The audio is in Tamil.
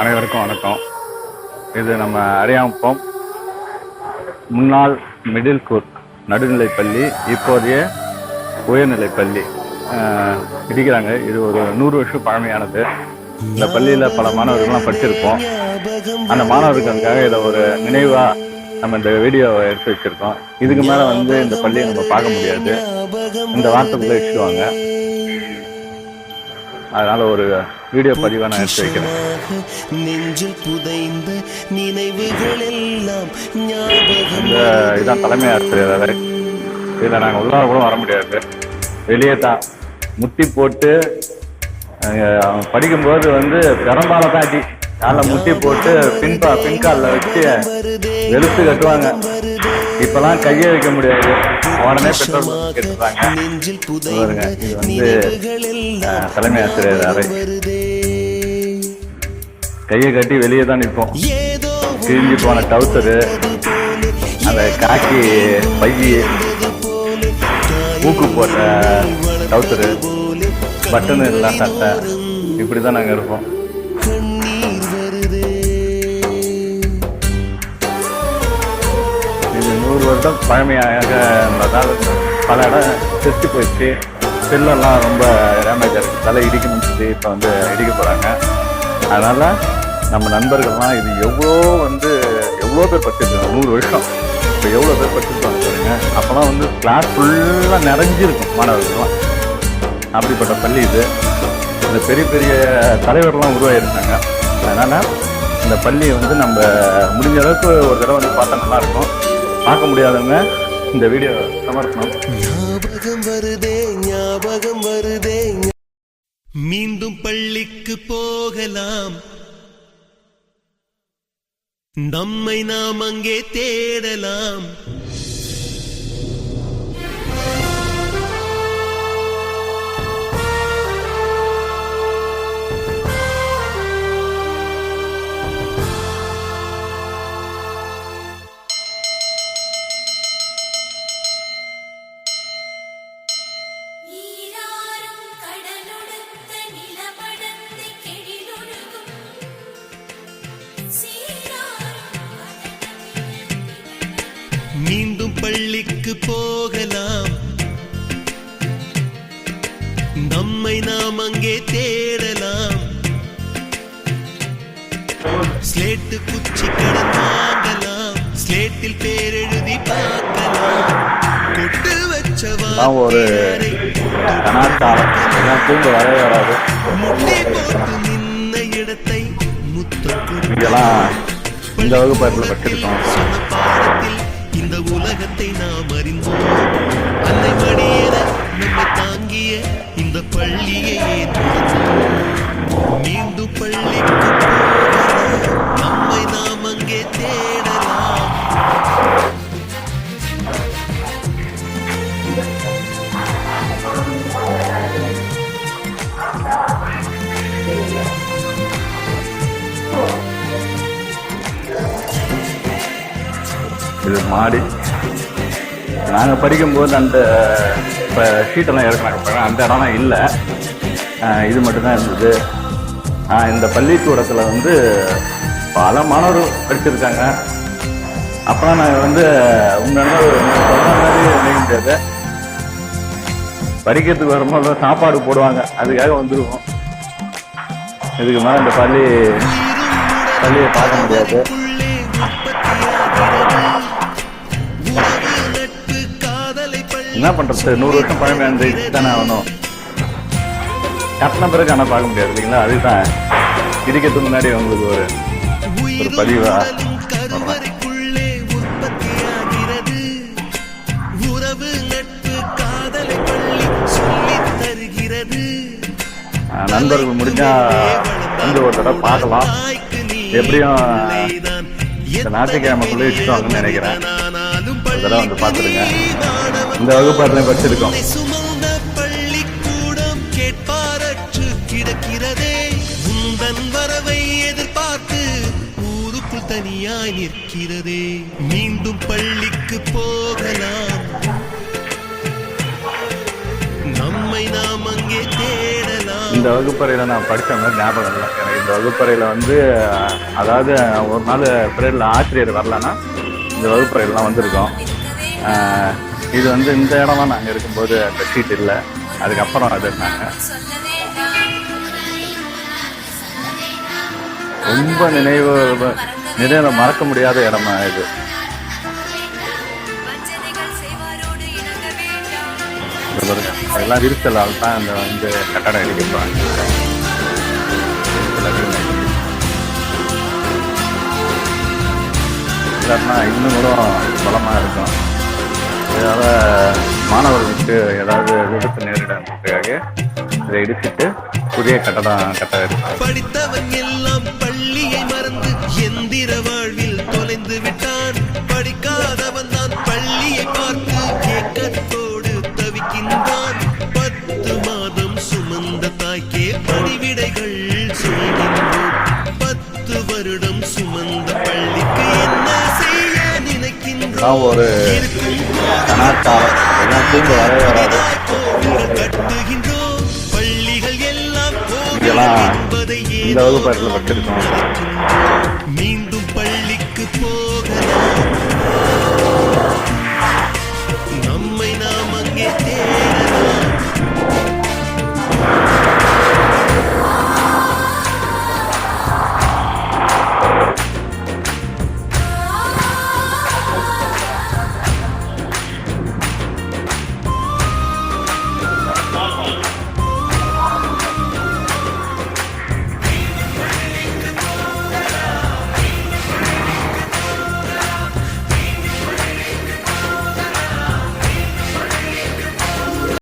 அனைவருக்கும் வணக்கம். இது நம்ம அரியாங்குப்பம் முன்னாள் மிடில் கூர் நடுநிலைப் பள்ளி இப்போதைய உயர்நிலைப் பள்ளி. இடிக்கிறாங்க இது ஒரு நூறு வருஷம் பழமையானது. இந்த பள்ளியில் பல மாணவர்கள்லாம் படிச்சிருப்போம். அந்த மாணவர்களுக்காக இதை ஒரு நினைவாக நம்ம இந்த வீடியோவை எடுத்து வச்சிருக்கோம். இதுக்கு மேலே வந்து இந்த பள்ளியை நம்ம பார்க்க முடியாது. இந்த வார்த்தைக்குள்ளே வச்சுக்குவாங்க அதனால ஒரு வீடியோ பதிவாக நான் எடுத்து வைக்கிறேன். நெஞ்சில் புதைந்த நினைவுகள் எல்லாம் இந்த இதான் தலைமை ஆசிரியர் அவர் இதில் நாங்கள் உள்ளார கூட வர முடியாது. வெளியே தான் முட்டி போட்டு படிக்கும்போது வந்து பெரம்பால தான் அடி. காலில் முட்டி போட்டு பின்பா பின்காலில் வச்சு வெளுத்து கட்டுவாங்க. இப்பெல்லாம் கையை வைக்க முடியாது. உடனே பெட்ரோல் கேட்டுறாங்க நெஞ்சில் பாருங்க இது வந்து தலைமை ஆசிரியர் அறை. கையை கட்டி வெளியே தான் நிற்போம். கிழிஞ்சு போன டவுசரு அந்த காக்கி பையி ஊக்கு போட்ட டவுசரு பட்டனு எல்லாம் சட்டை இப்படி தான் நாங்கள் இருப்போம். வருடம் பழமையாக இருந்ததால் பல இடம் செத்து போயிடுச்சு. செல்லெல்லாம் ரொம்ப டேமேஜ் ஆகிருக்கு தலை இடிக்கணும்னு சொல்லி இப்போ வந்து இடிக்க போகிறாங்க அதனால் நம்ம நண்பர்கள்லாம் இது எவ்வளோ வந்து எவ்வளோ பேர் படிச்சிருக்காங்க நூறு வருஷம். இப்போ எவ்வளோ பேர் படிச்சிருக்காங்க பாருங்க. அப்போலாம் வந்து கிளாஸ் ஃபுல்லாக நிறைஞ்சிருக்கும் மாணவர்கள்லாம். அப்படிப்பட்ட பள்ளி இது. இந்த பெரிய பெரிய தலைவர்லாம் உருவாகியிருந்தாங்க அதனால் இந்த பள்ளியை வந்து நம்ம முடிஞ்ச அளவுக்கு ஒரு தடவை வந்து பார்த்தா நல்லாயிருக்கும் பார்க்க முடியாதவங்க இந்த வீடியோ சமர்ப்பணம். ஞாபகம் வருதே ஞாபகம் வருதே. மீண்டும் பள்ளிக்கு போகலாம். நம்மை நாம் அங்கே தேடலாம். மீண்டும் பள்ளிக்கு போகலாம். நம்மை நாம் அங்கே தேடலாம். ஸ்லேட்டு குச்சி கடன் வாங்கலாம். ஸ்லேட்டில் பேரெழுதி பார்க்கலாம். கொட்டு வச்ச எல்லாம் ஒரு இதெல்லாம் தூங்க வரவே வராது. முட்டி போட்டு நின்ன இடத்தை முத்தம் இங்கெல்லாம் இந்த சொன்ன பாடத்தில் இந்த உலகத்தை நாம் அறிந்தோம். அன்னை மடியென நம்மை தாங்கிய இந்த பள்ளியையே ஏன் இது மாடி. நாங்கள் படிக்கும்போது அந்த இப்போ ஷீட்டெல்லாம் இறக்குனாங்க பாருங்க, அந்த இடம்லாம் இல்லை. இது மட்டும்தான் இருந்தது. இந்த பள்ளிக்கூடத்தில் வந்து பல மாணவர்கள் படிச்சிருக்காங்க. அப்போலாம் நாங்கள் வந்து உண்மையான சொன்ன மாதிரி நினைக்க முடியாது படிக்கிறதுக்கு வரும்போது சாப்பாடு போடுவாங்க. அதுக்காக வந்துடுவோம் இதுக்கு மேலே இந்த பள்ளி பள்ளியை பார்க்க முடியாது. என்ன பண்றது? நூறு வருஷம் பழமையானது தானே ஆகணும். கட்டின பிறகு ஆனால் பார்க்க முடியாது இல்லைங்களா? அதுதான். இடிக்கிறதுக்கு முன்னாடி உங்களுக்கு ஒரு ஒரு பதிவா நண்பர்கள் முடிஞ்சா வந்து ஒரு தடவை பார்க்கலாம். எப்படியும். இந்த ஞாயிற்றுக்கிழமைக்குள்ளே வச்சுருவாங்கன்னு நினைக்கிறேன். ஒரு தடவை வந்து பார்த்துருங்க இந்த வகுப்பாட்டிலையும் படிச்சிருக்கோம். வரவை தனியாய் நிற்கிறதே மீண்டும் பள்ளிக்கு போகலாம் நம்மை நாம் அங்கே தேடலாம் இந்த வகுப்பறையில் நான் படித்த மாதிரி ஞாபகம் இல்லை. எனக்கு இந்த வகுப்பறையில் வந்து அதாவது ஒரு நாள் பீரியடில் ஆசிரியர் வரலன்னா இந்த வகுப்பறையெல்லாம் வந்திருக்கோம். இது வந்து இந்த இடம்லாம் நாங்கள் இருக்கும்போது அந்த ஷீட் இல்லை. அதுக்கப்புறம் அது நாங்கள் ரொம்ப நினைவு நினைவு மறக்க முடியாத இடமா இது. எல்லாம் விரிசலால் தான் இந்த வந்து கட்டடம் இடிக்கப்படுறாங்க இல்லைன்னா இன்னும் கூட பலமாக இருக்கும். இதனால மாணவர்களுக்கு ஏதாவது விபத்து நேரிடுறதுக்காக இதை இடிச்சிட்டு புதிய கட்டடம் கட்ட படித்தவன் எல்லாம் பள்ளியை மறந்து எந்திர வாழ்வில் தொலைந்து விட்டான். படிக்காதவன் தான் பள்ளியை பார்த்து ஏக்கத்தோடு தவிக்கின்றான். பத்து மாதம் சுமந்த தாய்க்கே பணிவிடைகள் சொல்கின்றோம். பத்து வருடம் சுமந்த பள்ளிக்கு என்ன செய்ய நினைக்கின்றோம்? ஒரு கலாச்சாரம் எல்லாம் தூங்க வராது. இதெல்லாம் மீண்டும் பள்ளிக்கு போக